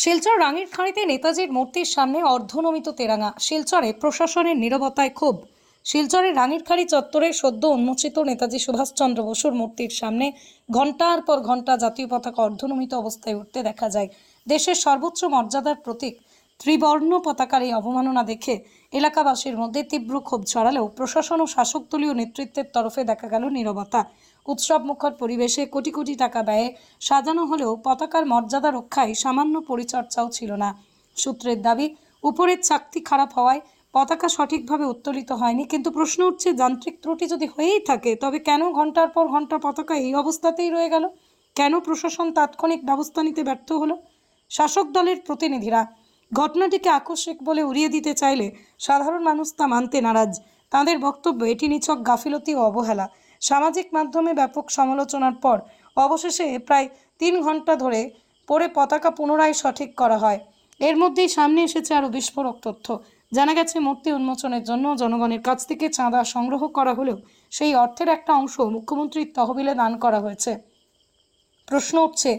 শিলচর রাঙির খাঁড়িতে নেতাজির মূর্তির সামনে অর্ধনমিত তেরাঙা। শিলচরে প্রশাসনের নিরবতায় ক্ষোভ। শিলচরের রাঙিরখাড়ি চত্বরে সদ্য উন্মোচিত নেতাজি সুভাষচন্দ্র বসুর মূর্তির সামনে ঘণ্টার পর ঘণ্টা জাতীয় পতাকা অর্ধনমিত অবস্থায় উঠতে দেখা যায়। দেশের সর্বোচ্চ মর্যাদার প্রতীক ত্রিবর্ণ পতাকার এই অবমাননা দেখে এলাকাবাসীর মধ্যে তীব্র ক্ষোভ ছড়ালেও প্রশাসন ও শাসক দলীয় নেতৃত্বের তরফে দেখা গেল নীরবতা। উৎসব মুখর পরিবেশে কোটি কোটি টাকা ব্যয়ে সাজানো হলেও পতাকার মর্যাদা রক্ষায় সামান্য পরিচর্যাও ছিল না। সূত্রের দাবি, উপরের চাকতি খারাপ হওয়ায় পতাকা সঠিকভাবে উত্তোলিত হয়নি, কিন্তু প্রশ্ন উঠছে, যান্ত্রিক ত্রুটি যদি হয়েই থাকে, তবে কেন ঘণ্টার পর ঘণ্টা পতাকা এই অবস্থাতেই রয়ে গেল? কেন প্রশাসন তাৎক্ষণিক ব্যবস্থা নিতে ব্যর্থ হলো? শাসক দলের প্রতিনিধিরা ঘটনাটিকে আকস্মিক বলে উড়িয়ে দিতে চাইলে সাধারণ মানুষ তা মানতে নারাজ। তাদের বক্তব্য, এটি নিছক গাফিলতি ও অবহেলা। সামাজিক মাধ্যমে ব্যাপক সমালোচনার পর অবশেষে প্রায় তিন ঘণ্টা ধরে পরে পতাকা পুনরায় সঠিক করা হয়। এর মধ্যেই সামনে এসেছে আরও বিস্ফোরক তথ্য। জানা গেছে, মূর্তি উন্মোচনের জন্য জনগণের কাছ থেকে চাঁদা সংগ্রহ করা হলেও সেই অর্থের একটা অংশ মুখ্যমন্ত্রীর তহবিলে দান করা হয়েছে। প্রশ্ন উঠছে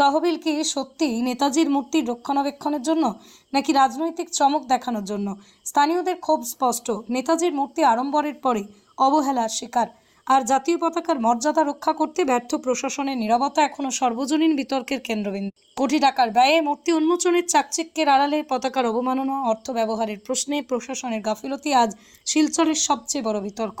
তহবিল কি সত্যিই নেতাজির মূর্তির রক্ষণাবেক্ষণের জন্য নাকি রাজনৈতিক চমক দেখানোর জন্য? স্থানীয়দের ক্ষোভ স্পষ্ট। নেতাজির মূর্তি আড়ম্বরের পরে অবহেলার শিকার। আর জাতীয় পতাকার মর্যাদা রক্ষা করতে ব্যর্থ প্রশাসনের নিরবতা এখনও সর্বজনীন বিতর্কের কেন্দ্রবিন্দু। কোটি টাকার ব্যয়ে মূর্তি উন্মোচনের চাকচিক্যের আড়ালে পতাকার অবমাননা, অর্থ ব্যবহারের প্রশ্নে প্রশাসনের গাফিলতি আজ শিলচরের সবচেয়ে বড় বিতর্ক।